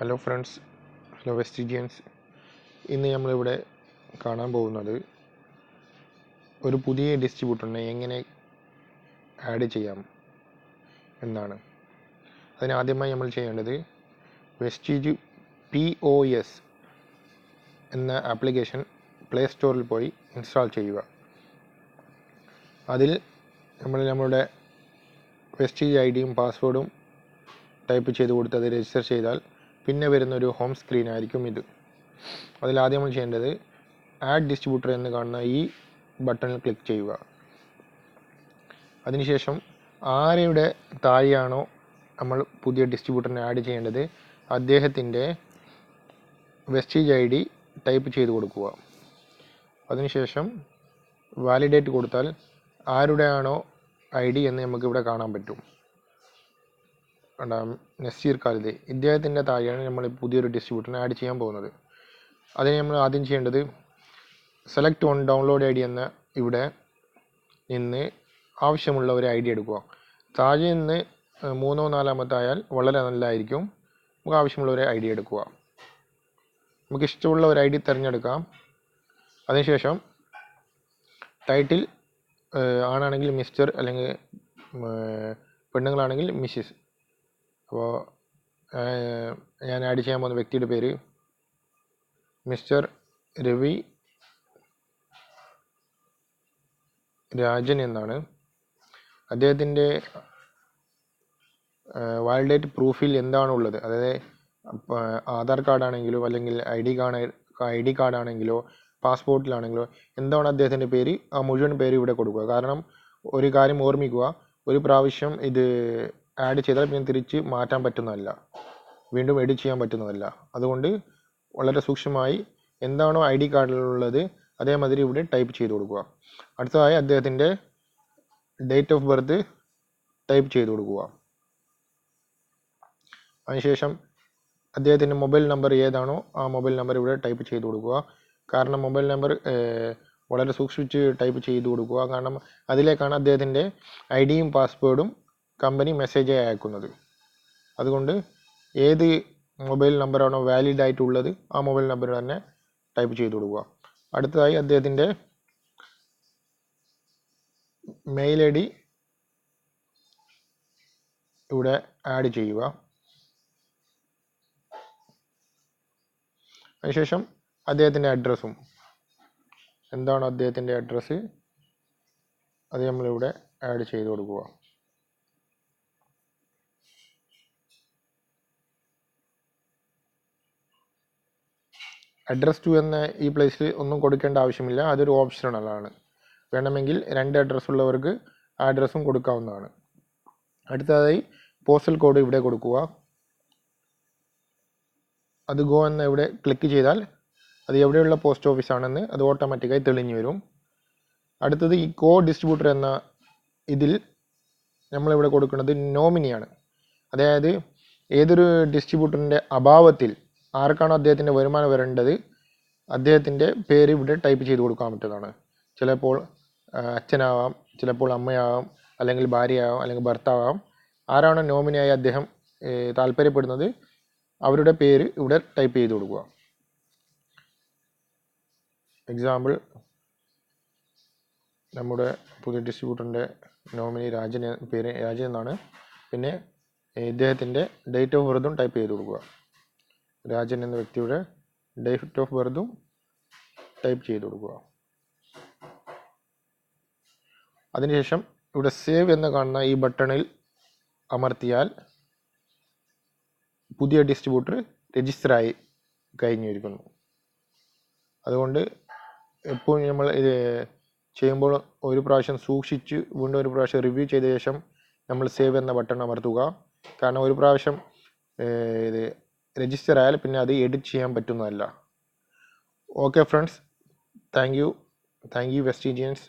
Hello friends hello വെസ്റ്റിജിയൻസ് ഇന്ന് നമ്മളിവിടെ കാണാൻ പോകുന്നത് ഒരു പുതിയ ഡിസ്ട്രിബ്യൂട്ടറിനെ എങ്ങനെ ആഡ് ചെയ്യാം എന്നാണ്. അതിനാദ്യമായി നമ്മൾ ചെയ്യേണ്ടത് വെസ്റ്റിജ് പി ഒ എസ് എന്ന ആപ്ലിക്കേഷൻ പ്ലേ സ്റ്റോറിൽ പോയി ഇൻസ്റ്റാൾ ചെയ്യുക. അതിൽ നമ്മൾ നമ്മളുടെ വെസ്റ്റിജ് ഐ ഡിയും പാസ്വേഡും ടൈപ്പ് ചെയ്ത് കൊടുത്ത് അത് രജിസ്റ്റർ ചെയ്താൽ പിന്നെ വരുന്ന ഒരു ഹോം സ്ക്രീൻ ആയിരിക്കും ഇത്. അതിൽ ആദ്യം നമ്മൾ ചെയ്യേണ്ടത് ആഡ് ഡിസ്ട്രിബ്യൂട്ടർ എന്ന് കാണുന്ന ഈ ബട്ടണിൽ ക്ലിക്ക് ചെയ്യുക. അതിനുശേഷം ആരെയുടെ താഴെയാണോ നമ്മൾ പുതിയ ഡിസ്ട്രിബ്യൂട്ടറിനെ ആഡ് ചെയ്യേണ്ടത് അദ്ദേഹത്തിന്റെ വെസ്റ്റേജ് ഐ ഡി ടൈപ്പ് ചെയ്ത് കൊടുക്കുക. അതിനുശേഷം വാലിഡേറ്റ് കൊടുത്താൽ ആരുടെയാണോ ഐ ഡി എന്ന് നമുക്കിവിടെ കാണാൻ പറ്റും. രണ്ടാം നസീർ ഖാലിദ്. ഇദ്ദേഹത്തിന്റെ താഴെയാണ് നമ്മൾ പുതിയൊരു ഡിസ്ട്രിബ്യൂട്ടറിനെ ആഡ് ചെയ്യാൻ പോകുന്നത്. അതിന് നമ്മൾ ആദ്യം ചെയ്യേണ്ടത് select on download I D എന്ന ഇവിടെ നിന്ന് ആവശ്യമുള്ള ഒരു ഐ ഡി എടുക്കുക. താഴെ നിന്ന് മൂന്നോ നാലാമത്തെ ആയാൽ വളരെ നല്ലതായിരിക്കും. നമുക്ക് ആവശ്യമുള്ള ഒരു ഐ ഡി എടുക്കുക. നമുക്ക് ഇഷ്ടമുള്ള ഒരു ഐ ഡി തിരഞ്ഞെടുക്കാം. അതിനുശേഷം ടൈറ്റിൽ ആണാണെങ്കിൽ മിസ്റ്റർ അല്ലെങ്കിൽ പെണ്ണുങ്ങളാണെങ്കിൽ മിസ്സിസ് അപ്പോൾ ഞാൻ ആഡ് ചെയ്യാൻ പോകുന്ന വ്യക്തിയുടെ പേര് മിസ്റ്റർ രവി രാജൻ എന്നാണ്. അദ്ദേഹത്തിന്റെ വാലിഡേറ്റ് പ്രൂഫിൽ എന്താണുള്ളത്? അതായത് ആധാർ കാർഡാണെങ്കിലോ അല്ലെങ്കിൽ I D card I D കാർഡാണെങ്കിലോ പാസ്പോർട്ടിലാണെങ്കിലോ എന്താണ് അദ്ദേഹത്തിന്റെ പേര്? ആ മുഴുവൻ പേര് ഇവിടെ കൊടുക്കുക. കാരണം ഒരു കാര്യം ഓർമ്മിക്കുക. ഒരു പ്രാവശ്യം ഇത് ആഡ് ചെയ്താൽ പിന്നെ തിരിച്ച് മാറ്റാൻ പറ്റുന്നതല്ല. വീണ്ടും എഡിറ്റ് ചെയ്യാൻ പറ്റുന്നതല്ല. അതുകൊണ്ട് വളരെ സൂക്ഷ്മമായി എന്താണോ ഐ ഡി കാർഡിലുള്ളത് അതേമാതിരി ഇവിടെ ടൈപ്പ് ചെയ്ത് കൊടുക്കുക. അടുത്തതായി അദ്ദേഹത്തിന്റെ ഡേറ്റ് ഓഫ് ബർത്ത് ടൈപ്പ് ചെയ്ത് കൊടുക്കുക. അതിനുശേഷം അദ്ദേഹത്തിന്റെ മൊബൈൽ നമ്പർ ഏതാണോ ആ മൊബൈൽ നമ്പർ ഇവിടെ ടൈപ്പ് ചെയ്ത് കൊടുക്കുക. കാരണം മൊബൈൽ നമ്പർ വളരെ സൂക്ഷിച്ച് ടൈപ്പ് ചെയ്ത് കൊടുക്കുക. കാരണം അതിലേക്കാണ് അദ്ദേഹത്തിന്റെ ഐ ഡിയും പാസ്വേഡും കമ്പനി മെസ്സേജ് അയക്കുന്നത്. അതുകൊണ്ട് ഏത് മൊബൈൽ നമ്പറാണോ വാലിഡ് ആയിട്ടുള്ളത് ആ മൊബൈൽ നമ്പർ തന്നെ ടൈപ്പ് ചെയ്ത് കൊടുക്കുക. അടുത്തതായി അദ്ദേഹത്തിന്റെ മെയിൽ ഐ ഡി ഇവിടെ ആഡ് ചെയ്യുക. അതിനുശേഷം അദ്ദേഹത്തിന്റെ അഡ്രസ്സും എന്താണ് അദ്ദേഹത്തിന്റെ അഡ്രസ്സ് അത് നമ്മളിവിടെ ആഡ് ചെയ്ത് കൊടുക്കുക. അഡ്രസ് ടു എന്ന ഈ പ്ലേസിൽ ഒന്നും കൊടുക്കേണ്ട ആവശ്യമില്ല. അതൊരു ഓപ്ഷണലാണ് വേണമെങ്കിൽ രണ്ട് അഡ്രസ്സ് ഉള്ളവർക്ക് ആ അഡ്രസ്സും കൊടുക്കാവുന്നതാണ്. അടുത്തതായി പോസ്റ്റൽ കോഡ് ഇവിടെ കൊടുക്കുക. അത് ഗോ എന്ന ഇവിടെ ക്ലിക്ക് ചെയ്താൽ അത് എവിടെയുള്ള പോസ്റ്റ് ഓഫീസാണെന്ന് അത് ഓട്ടോമാറ്റിക്കായി തെളിഞ്ഞു വരും. അടുത്തത് ഈ കോ ഡിസ്ട്രിബ്യൂട്ടർ എന്ന ഇതിൽ നമ്മളിവിടെ കൊടുക്കുന്നത് നോമിനിയാണ് അതായത് ഏതൊരു ഡിസ്ട്രിബ്യൂട്ടറിന്റെ അഭാവത്തിൽ ആർക്കാണോ അദ്ദേഹത്തിന്റെ വരുമാനം വരേണ്ടത് അദ്ദേഹത്തിന്റെ പേര് ഇവിടെ ടൈപ്പ് ചെയ്ത് കൊടുക്കാൻ പറ്റുന്നതാണ്. ചിലപ്പോൾ അച്ഛനാവാം ചിലപ്പോൾ അമ്മയാവാം അല്ലെങ്കിൽ ഭാര്യയാവാം അല്ലെങ്കിൽ ഭർത്താവാം ആരാണോ നോമിനിയായി അദ്ദേഹം താല്പര്യപ്പെടുന്നത് അവരുടെ പേര് ഇവിടെ ടൈപ്പ് ചെയ്ത് കൊടുക്കുക. എക്സാമ്പിൾ നമ്മുടെ പുതിയ ഡിസ്ട്രിബ്യൂട്ടറിന്റെ നോമിനി രാജൻ പേര് രാജൻ എന്നാണ്. പിന്നെ ഇദ്ദേഹത്തിന്റെ ഡേറ്റ് ഓഫ് ബർത്തും ടൈപ്പ് ചെയ്ത് കൊടുക്കുക. രാജൻ എന്ന വ്യക്തിയുടെ ഡേറ്റ് ഓഫ് ബർത്തും ടൈപ്പ് ചെയ്ത് കൊടുക്കുക. അതിനുശേഷം ഇവിടെ സേവ് എന്ന് കാണുന്ന ഈ ബട്ടണിൽ അമർത്തിയാൽ പുതിയ ഡിസ്ട്രിബ്യൂട്ടർ രജിസ്റ്റർ രജിസ്റ്ററായി കഴിഞ്ഞിരിക്കുന്നു. അതുകൊണ്ട് എപ്പോഴും നമ്മൾ ഇത് ചെയ്യുമ്പോൾ ഒരു പ്രാവശ്യം സൂക്ഷിച്ച് വീണ്ടും ഒരു പ്രാവശ്യം റിവ്യൂ ചെയ്ത ശേഷം നമ്മൾ സേവ് എന്ന ബട്ടൺ അമർത്തുക. കാരണം ഒരു പ്രാവശ്യം ഇത് രജിസ്റ്റർ ആയാൽ പിന്നെ അത് എഡിറ്റ് ചെയ്യാൻ പറ്റുന്നതല്ല. Okay friends thank you thank you Vestigians